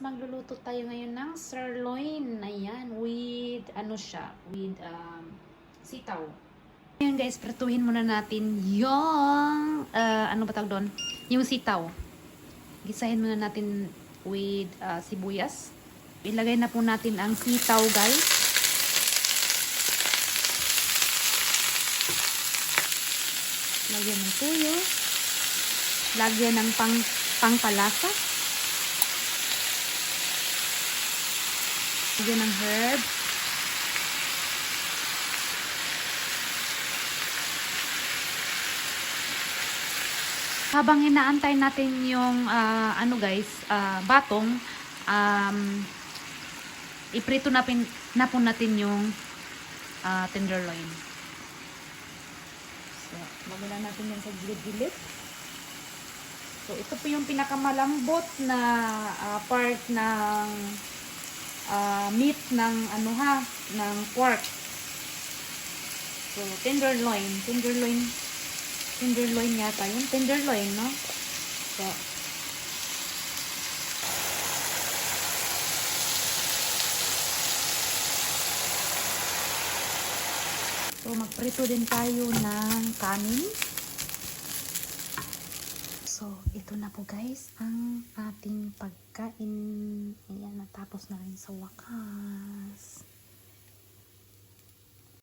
magluluto tayo ngayon ng sirloin. Ayan, with, ano siya, with um, sitaw. Ayan guys, prituhin muna natin yung, uh, ano ba tawag doon? Yung sitaw. Gisahin muna natin with uh, sibuyas. Ilagay na po natin ang sitaw guys. Lagyan ng tuyo. Lagyan ng pang, pangpalasa. Lagyan ng herb. Habang inaantay natin yung ah, ano guys, ah, batong, um, iprito na, pin, na po natin yung ah, tenderloin. So, magula natin yan sa gilid-gilid. So, ito po yung pinakamalambot na ah, part ng ah, meat ng ano ha, ng pork. So, tenderloin. Tenderloin. Tenderloin yata yun. Tenderloin, no? So, So, magprito din tayo ng kanin. So, ito na po guys ang ating pagkain. Natapos na rin sa wakas.